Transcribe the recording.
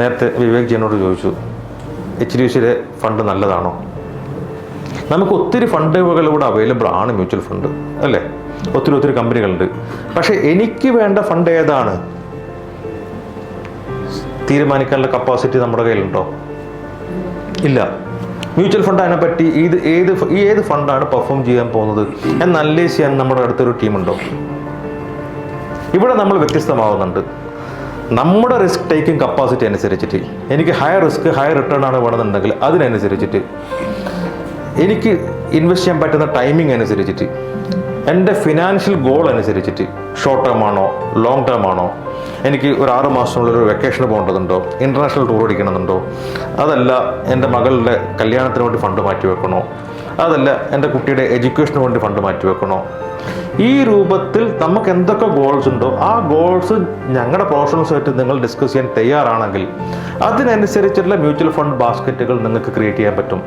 നേരത്തെ വിവേക് ജിയനോട് ചോദിച്ചു H D സിയിലെ ഫണ്ട് നല്ലതാണോ? നമുക്ക് ഒത്തിരി ഫണ്ടുകൾ ഇവിടെ അവൈലബിൾ ആണ് മ്യൂച്വൽ ഫണ്ട് അല്ലേ? ഒത്തിരി ഒത്തിരി കമ്പനികളുണ്ട്. പക്ഷേ എനിക്ക് വേണ്ട ഫണ്ട് ഏതാണ്? തീരുമാനിക്കാനുള്ള കപ്പാസിറ്റി നമ്മുടെ കയ്യിലുണ്ടോ? ഇല്ല. മ്യൂച്വൽ ഫണ്ട് അതിനെപ്പറ്റി ഇത് ഏത് ഈ ഏത് ഫണ്ടാണ് പെർഫോം ചെയ്യാൻ പോകുന്നത്? എന്ന് അനലൈസ് ചെയ്യാൻ നമ്മുടെ അടുത്തൊരു ടീമുണ്ടോ? ഇവിടെ നമ്മൾ വ്യത്യസ്തമാവുന്നുണ്ട്. നമ്മുടെ റിസ്ക് ടേക്കിംഗ് കപ്പാസിറ്റി അനുസരിച്ചിട്ട് എനിക്ക് ഹയർ റിസ്ക് ഹയർ റിട്ടേൺ ആണ് വേണമെന്നുണ്ടെങ്കിൽ അതിനനുസരിച്ചിട്ട് എനിക്ക് ഇൻവെസ്റ്റ് ചെയ്യാൻ പറ്റുന്ന ടൈമിംഗ് അനുസരിച്ചിട്ട് എന്റെ ഫിനാൻഷ്യൽ ഗോൾ അനുസരിച്ചിട്ട് ഷോർട്ട് ടേം ആണോ ലോങ് ടേം ആണോ എനിക്ക് ഒരു ആറ് മാസത്തിനുള്ളിൽ ഒരു വെക്കേഷൻ പോകേണ്ടതുണ്ടോ ഇന്റർനാഷണൽ ടൂർ അടിക്കണമെന്നുണ്ടോ അതല്ല എന്റെ മകളുടെ കല്യാണത്തിന് വേണ്ടി ഫണ്ട് മാറ്റി വെക്കണോ അതല്ല എന്റെ കുട്ടിയുടെ എഡ്യൂക്കേഷന് വേണ്ടി ഫണ്ട് മാറ്റി വെക്കണോ ഈ രൂപത്തിൽ നമുക്ക് എന്തൊക്കെ ഗോൾസ് ഉണ്ടോ ആ ഗോൾസ് ഞങ്ങളുടെ പ്രൊഫഷണൽസുമായിട്ട് നിങ്ങൾ ഡിസ്കസ് ചെയ്യാൻ തയ്യാറാണെങ്കിൽ അതിനനുസരിച്ചുള്ള മ്യൂച്വൽ ഫണ്ട് ബാസ്ക്കറ്റുകൾ നിങ്ങൾക്ക് ക്രിയേറ്റ് ചെയ്യാൻ പറ്റും.